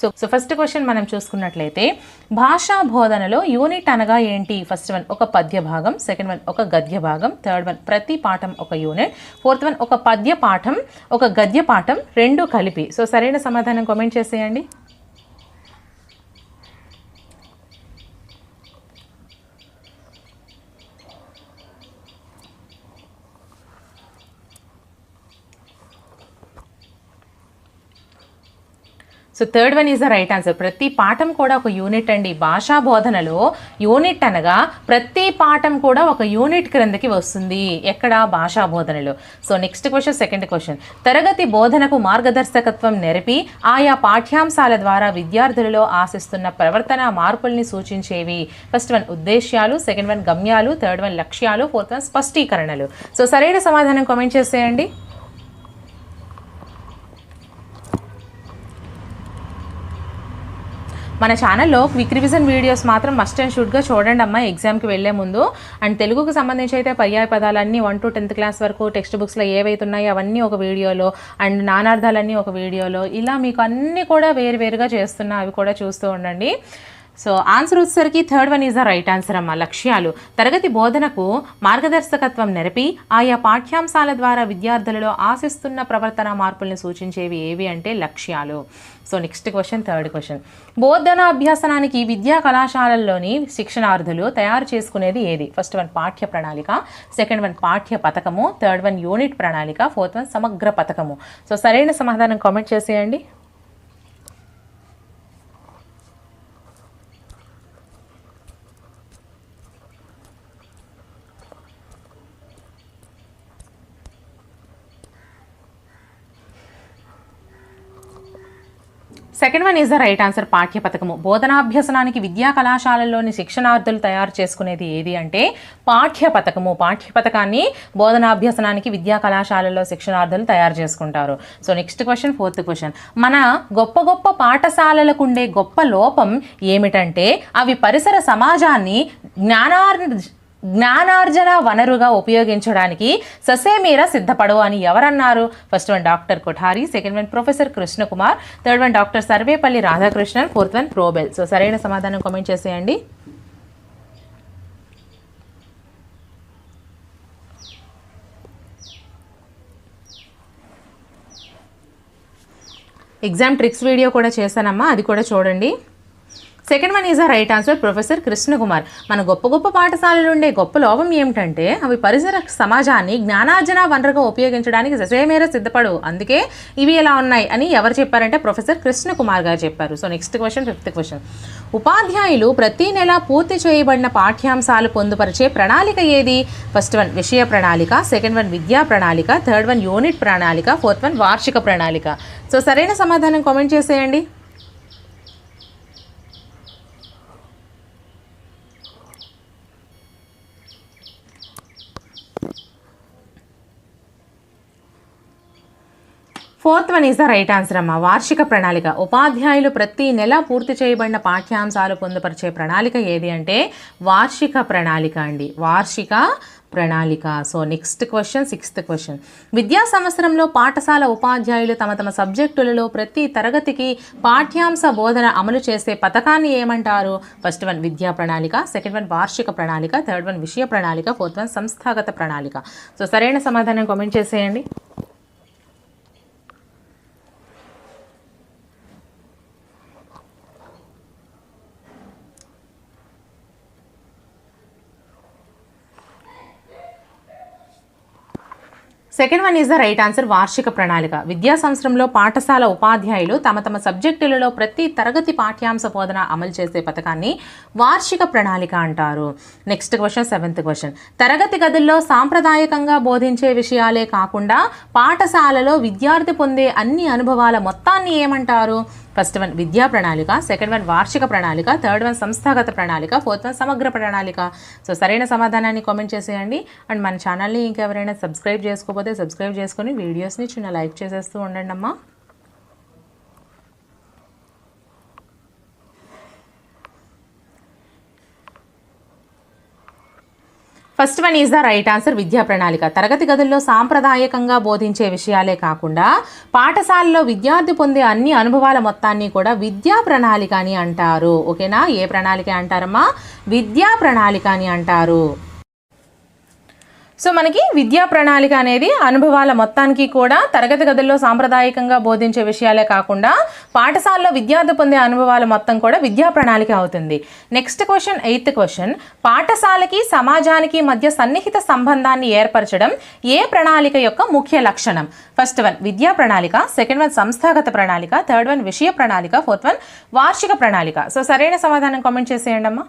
So so first question మనం చూసుకున్నట్లయితే భాషా బోధనలో యూనిట్ అనగా ఏంటి? ఫస్ట్ వన్ ఒక పద్య భాగం. సెకండ్ వన్ ఒక గద్య భాగం. థర్డ్ వన్ ప్రతి పాఠం ఒక యూనిట్. ఫోర్త్ వన్ ఒక పద్య పాఠం ఒక గద్య పాఠం రెండు కలిపి. సో సరైన సమాధానం కామెంట్ చేసేయండి. So third one is the right answer ప్రతి పాఠం కూడా ఒక యూనిట్ అండి. భాషా బోధనలో యూనిట్ అనగా ప్రతి పాఠం కూడా ఒక యూనిట్ క్రిందకి వస్తుంది. ఎక్కడ? భాషా బోధనలో. So next question second question తరగతి బోధనకు మార్గదర్శకత్వం నెరపి ఆయా పాఠ్యాంశాల ద్వారా విద్యార్థులలో ఆశిస్తున్న ప్రవర్తన మార్పుల్ని సూచించేవి. ఫస్ట్ వన్ ఉద్దేశ్యాలు. సెకండ్ వన్ గమ్యాలు. థర్డ్ వన్ లక్ష్యాలు. ఫోర్త్ వన్ స్పష్టీకరణలు. సో సరైన సమాధానం కామెంట్ చేసేయండి. మన ఛానల్లో క్విక్ రివిజన్ వీడియోస్ మాత్రం మస్ట్ అండ్ షుడ్గా చూడండి అమ్మా ఎగ్జామ్కి వెళ్ళే ముందు. అండ్ తెలుగుకు సంబంధించి అయితే పర్యాయ పదాలన్నీ వన్ టు టెన్త్ క్లాస్ వరకు టెక్స్ట్ బుక్స్లో ఏవైతే ఉన్నాయో అవన్నీ ఒక వీడియోలో అండ్ నానార్థాలన్నీ ఒక వీడియోలో ఇలా మీకు అన్నీ కూడా వేరు వేరుగా చేస్తున్నా అవి కూడా చూస్తూ ఉండండి. సో ఆన్సర్ వచ్చేసరికి third one is the right answer అమ్మ లక్ష్యాలు. తరగతి బోధనకు మార్గదర్శకత్వం నెరపి ఆయా పాఠ్యాంశాల ద్వారా విద్యార్థులలో ఆశిస్తున్న ప్రవర్తన మార్పుల్ని సూచించేవి ఏవి అంటే లక్ష్యాలు. So next question third question బోధన అభ్యాసనానికి విద్యా కళాశాలల్లోని శిక్షణార్థులు తయారు చేసుకునేది ఏది? ఫస్ట్ వన్ పాఠ్య ప్రణాళిక. సెకండ్ వన్ పాఠ్య పథకము. థర్డ్ వన్ యూనిట్ ప్రణాళిక. ఫోర్త్ వన్ సమగ్ర పథకము. సో సరైన సమాధానం కామెంట్ చేసేయండి. Second one is the right answer పాఠ్య పథకము. బోధనాభ్యసనానికి విద్యా కళాశాలల్లోని శిక్షణార్థులు తయారు చేసుకునేది ఏది అంటే పాఠ్య పథకము. పాఠ్య పథకాన్ని బోధనాభ్యసనానికి విద్యా కళాశాలల్లో శిక్షణార్థులు తయారు చేసుకుంటారు. So next question fourth question మన గొప్ప గొప్ప పాఠశాలలకు ఉండే గొప్ప లోపం ఏమిటంటే అవి పరిసర సమాజాన్ని జ్ఞానార్ జ్ఞానార్జన వనరుగా ఉపయోగించడానికి ససేమీర సిద్ధపడవు అని ఎవరన్నారు? First one doctor Kothari second one professor Krishnakumar third one doctor Sarvepalli Radhakrishnan fourth one Froebel so సరైన సమాధానం కామెంట్ చేసేయండి. ఎగ్జామ్ ట్రిక్స్ వీడియో కూడా చేశానమ్మా. అది కూడా చూడండి. Second one is the right answer professor Krishnakumar మన గొప్ప గొప్ప పాఠశాలలు ఉండే గొప్ప లోపం ఏమిటంటే అవి పరిసర సమాజాన్ని జ్ఞానార్జన వనరుగా ఉపయోగించడానికి ససేమేర సిద్ధపడవు. అందుకే ఇవి ఎలా ఉన్నాయి అని ఎవరు చెప్పారంటే ప్రొఫెసర్ కృష్ణకుమార్ గారు చెప్పారు. So next question fifth question ఉపాధ్యాయులు ప్రతి నెల పూర్తి చేయబడిన పాఠ్యాంశాలు పొందుపరిచే ప్రణాళిక ఏది? ఫస్ట్ వన్ విషయ ప్రణాళిక సెకండ్ వన్ విద్యా ప్రణాళిక థర్డ్ వన్ యూనిట్ ప్రణాళిక ఫోర్త్ వన్ వార్షిక ప్రణాళిక. సో సరైన సమాధానం కామెంట్ చేసేయండి. Fourth one is the right answer అమ్మ. వార్షిక ప్రణాళిక. ఉపాధ్యాయులు ప్రతి నెల పూర్తి చేయబడిన పాఠ్యాంశాలు పొందుపరిచే ప్రణాళిక ఏది అంటే వార్షిక ప్రణాళిక అండి. వార్షిక ప్రణాళిక. So next question sixth question విద్యా సంవత్సరంలో పాఠశాల ఉపాధ్యాయులు తమ తమ సబ్జెక్టులలో ప్రతి తరగతికి పాఠ్యాంశ బోధన అమలు చేసే పథకాన్ని ఏమంటారు? ఫస్ట్ వన్ విద్యా ప్రణాళిక. సెకండ్ వన్ వార్షిక ప్రణాళిక. థర్డ్ వన్ విషయ ప్రణాళిక. ఫోర్త్ వన్ సంస్థాగత ప్రణాళిక. సో సరైన సమాధానం కామెంట్ చేసేయండి. Second one is the right answer వార్షిక ప్రణాళిక. విద్యా సంవత్సరంలో పాఠశాల ఉపాధ్యాయులు తమ తమ సబ్జెక్టులలో ప్రతి తరగతి పాఠ్యాంశ బోధన అమలు చేసే పథకాన్ని వార్షిక ప్రణాళిక అంటారు. నెక్స్ట్ క్వశ్చన్ సెవెంత్ క్వశ్చన్ తరగతి గదుల్లో సాంప్రదాయకంగా బోధించే విషయాలే కాకుండా పాఠశాలలో విద్యార్థి పొందే అన్ని అనుభవాల మొత్తాన్ని ఏమంటారు? ఫస్ట్ వన్ విద్యా ప్రణాళిక సెకండ్ వన్ వార్షిక ప్రణాళిక థర్డ్ వన్ సంస్థాగత ప్రణాళిక ఫోర్త్ వన్ సమగ్ర ప్రణాళిక. సో సరైన సమాధానాన్ని కామెంట్ చేసేయండి. అండ్ మన ఛానల్ని ఇంకెవరైనా సబ్స్క్రైబ్ చేసుకోకపోతే సబ్స్క్రైబ్ చేసుకొని వీడియోస్ని చిన్న లైక్ చేసేస్తూ ఉండండి అమ్మా first one is the right answer విద్యా ప్రణాళిక తరగతి గదుల్లో సాంప్రదాయకంగా బోధించే విషయాలే కాకుండా పాఠశాలలో విద్యార్థి పొందే అన్ని అనుభవాల మొత్తాన్ని కూడా విద్యా ప్రణాళిక అని అంటారు. ఓకేనా? ఏ ప్రణాళిక అంటారమ్మా? విద్యా ప్రణాళిక అని అంటారు. సో మనకి విద్యా ప్రణాళిక అనేది అనుభవాల మొత్తానికి కూడా తరగతి గదుల్లో సాంప్రదాయకంగా బోధించే విషయాలే కాకుండా పాఠశాలలో విద్యార్థి పొందే అనుభవాల మొత్తం కూడా విద్యా ప్రణాళిక అవుతుంది. నెక్స్ట్ క్వశ్చన్ ఎయిత్ క్వశ్చన్ పాఠశాలకి సమాజానికి మధ్య సన్నిహిత సంబంధాన్ని ఏర్పరచడం ఏ ప్రణాళిక యొక్క ముఖ్య లక్షణం? ఫస్ట్ వన్ విద్యా ప్రణాళిక. సెకండ్ వన్ సంస్థాగత ప్రణాళిక. థర్డ్ వన్ విషయ ప్రణాళిక. ఫోర్త్ వన్ వార్షిక ప్రణాళిక. సో సరైన సమాధానం కామెంట్ చేసేయండి అమ్మా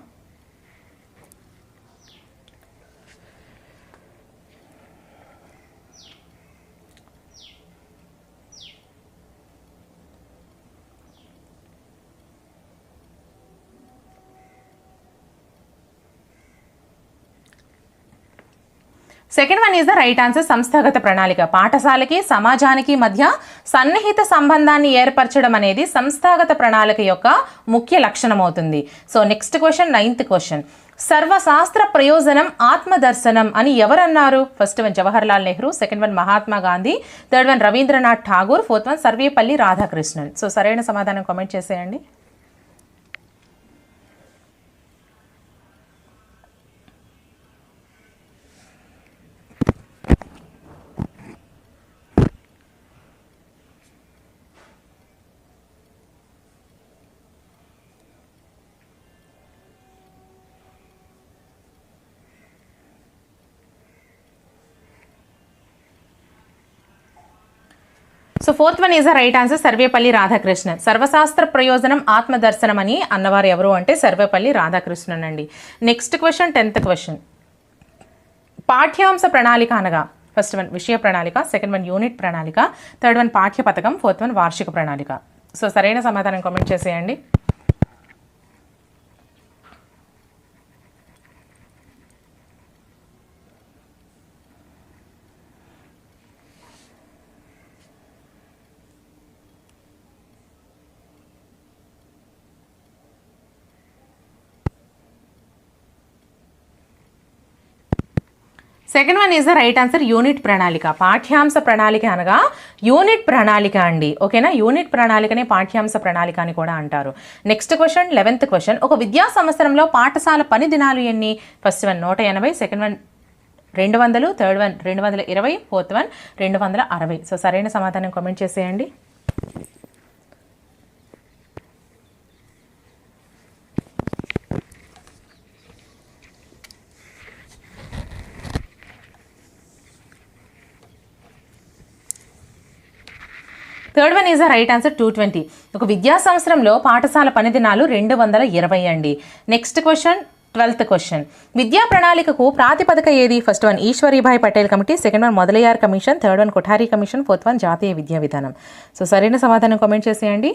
second one is the right answer సంస్థాగత ప్రణాళిక. పాఠశాలకి సమాజానికి మధ్య సన్నిహిత సంబంధాన్ని ఏర్పరచడం అనేది సంస్థాగత ప్రణాళిక యొక్క ముఖ్య లక్షణం అవుతుంది. So next question ninth question సర్వశాస్త్ర ప్రయోజనం ఆత్మదర్శనం అని ఎవరన్నారు? First one Jawaharlal Nehru second one Mahatma Gandhi third one Rabindranath Tagore fourth one Sarvepalli Radhakrishnan so సరైన సమాధానం కామెంట్ చేసేయండి. So fourth one is the right answer Sarvepalli Radhakrishnan సర్వశాస్త్ర ప్రయోజనం ఆత్మదర్శనం అని అన్నవారు ఎవరు అంటే సర్వేపల్లి రాధాకృష్ణన్ అండి నెక్స్ట్ క్వశ్చన్ టెన్త్ క్వశ్చన్ పాఠ్యాంశ ప్రణాళిక అనగా ఫస్ట్ వన్ విషయ ప్రణాళిక సెకండ్ వన్ యూనిట్ ప్రణాళిక థర్డ్ వన్ పాఠ్య పథకం ఫోర్త్ వన్ వార్షిక ప్రణాళిక సో సరైన సమాధానం కామెంట్ చేసేయండి second one is the right answer unit ప్రణాళిక. పాఠ్యాంశ ప్రణాళిక అనగా యూనిట్ ప్రణాళిక అండి. ఓకేనా యూనిట్ ప్రణాళికనే పాఠ్యాంశ ప్రణాళిక అని కూడా అంటారు. నెక్స్ట్ క్వశ్చన్ లెవెన్త్ క్వశ్చన్ ఒక విద్యా సంవత్సరంలో పాఠశాల పని దినాలు ఎన్ని? ఫస్ట్ వన్ నూట ఎనభై. సెకండ్ వన్ రెండు వందలు. థర్డ్ వన్ రెండు వందల ఇరవై. ఫోర్త్ వన్ రెండు వందల అరవై. సో సరైన సమాధానం కామెంట్ చేసేయండి. Third one is the right answer two twenty ఒక విద్యా సంవత్సరంలో పాఠశాల పని దినాలు రెండు వందల ఇరవై అండి. నెక్స్ట్ క్వశ్చన్ ట్వెల్త్ క్వశ్చన్ విద్యా ప్రణాళికకు ప్రాతిపదిక ఏది? First one Ishwarbhai Patel committee. Second one Mudaliar commission. Third one Kothari commission. Fourth one జాతీయ విద్యా విధానం. సో సరైన సమాధానం కామెంట్ చేసేయండి.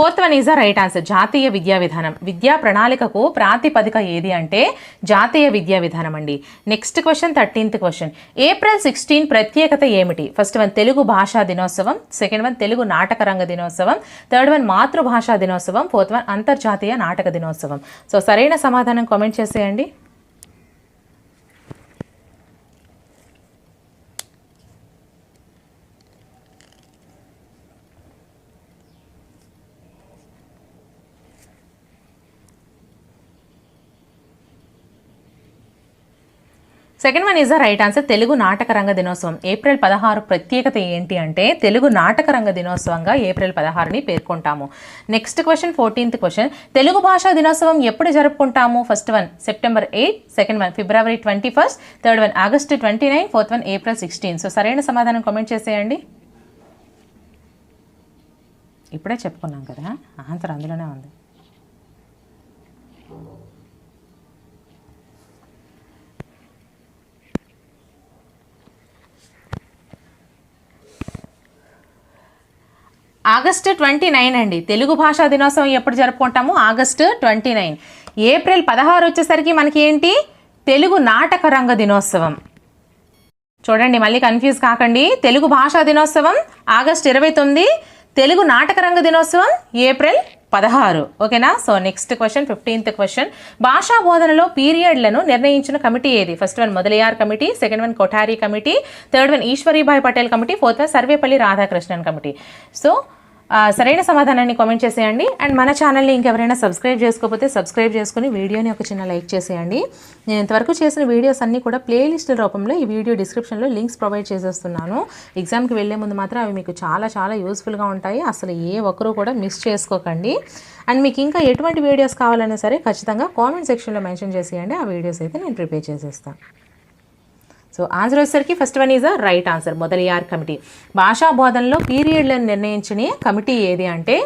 Fourth one is the right answer జాతీయ విద్యా విధానం. విద్యా ప్రణాళికకు ప్రాతిపదిక ఏది అంటే జాతీయ విద్యా విధానం అండి. Next question thirteenth question April sixteen ప్రత్యేకత ఏమిటి? ఫస్ట్ వన్ తెలుగు భాషా దినోత్సవం. సెకండ్ వన్ తెలుగు నాటక రంగ దినోత్సవం. థర్డ్ వన్ మాతృభాషా దినోత్సవం. ఫోర్త్ వన్ అంతర్జాతీయ నాటక దినోత్సవం. సో సరైన సమాధానం కామెంట్ చేసేయండి. Second one is the right answer Telugu నాటకరంగ దినోత్సవం ఏప్రిల్ పదహారు ప్రత్యేకత ఏంటి అంటే తెలుగు నాటకరంగ దినోత్సవంగా ఏప్రిల్ పదహారుని పేర్కొంటాము. Next question fourteenth question Telugu భాషా దినోత్సవం ఎప్పుడు జరుపుకుంటాము? First one September eight second one February twenty first third one August twenty nine fourth one April sixteen so సరైన సమాధానం కామెంట్ చేసేయండి. ఇప్పుడే చెప్పుకున్నాం కదా ఆన్సర్ అందులోనే ఉంది. ఆగస్టు ట్వంటీ నైన్ అండి. తెలుగు భాషా దినోత్సవం ఎప్పుడు జరుపుకుంటాము ఆగస్టు ట్వంటీ నైన్. ఏప్రిల్ పదహారు వచ్చేసరికి మనకి ఏంటి తెలుగు నాటక రంగ దినోత్సవం. చూడండి మళ్ళీ కన్ఫ్యూజ్ కాకండి. తెలుగు భాషా దినోత్సవం ఆగస్ట్ ఇరవై తొమ్మిది. తెలుగు నాటక రంగ దినోత్సవం ఏప్రిల్ పదహారు. ఓకేనా? So next question fifteenth question భాషా బోధనలో పీరియడ్లను నిర్ణయించిన కమిటీ ఏది? First one Mudaliar committee second one Kothari committee third one Ishwarbhai Patel committee fourth one Sarvepalli Radhakrishnan committee. So సరైన సమాధానాన్ని కామెంట్ చేసేయండి. అండ్ మన ఛానల్ని ఇంకెవరైనా సబ్స్క్రైబ్ చేసుకోకపోతే సబ్స్క్రైబ్ చేసుకుని వీడియోని ఒక చిన్న లైక్ చేసేయండి. నేను ఇంతవరకు చేసిన వీడియోస్ అన్నీ కూడా ప్లేలిస్ట్ రూపంలో ఈ వీడియో డిస్క్రిప్షన్లో లింక్స్ ప్రొవైడ్ చేసేస్తున్నాను. ఎగ్జామ్కి వెళ్ళే ముందు మాత్రం అవి మీకు చాలా చాలా యూస్ఫుల్గా ఉంటాయి. అసలు ఏ ఒక్కరూ కూడా మిస్ చేసుకోకండి. అండ్ మీకు ఇంకా ఎటువంటి వీడియోస్ కావాలన్నా సరే ఖచ్చితంగా కామెంట్ సెక్షన్లో మెన్షన్ చేసేయండి. ఆ వీడియోస్ అయితే నేను ప్రిపేర్ చేసేస్తాను. సో ఆన్సర్ వచ్చేసరికి first one is a right answer Mudaliar committee. భాషా బోధనలో పీరియడ్లను నిర్ణయించిన కమిటీ ఏది అంటే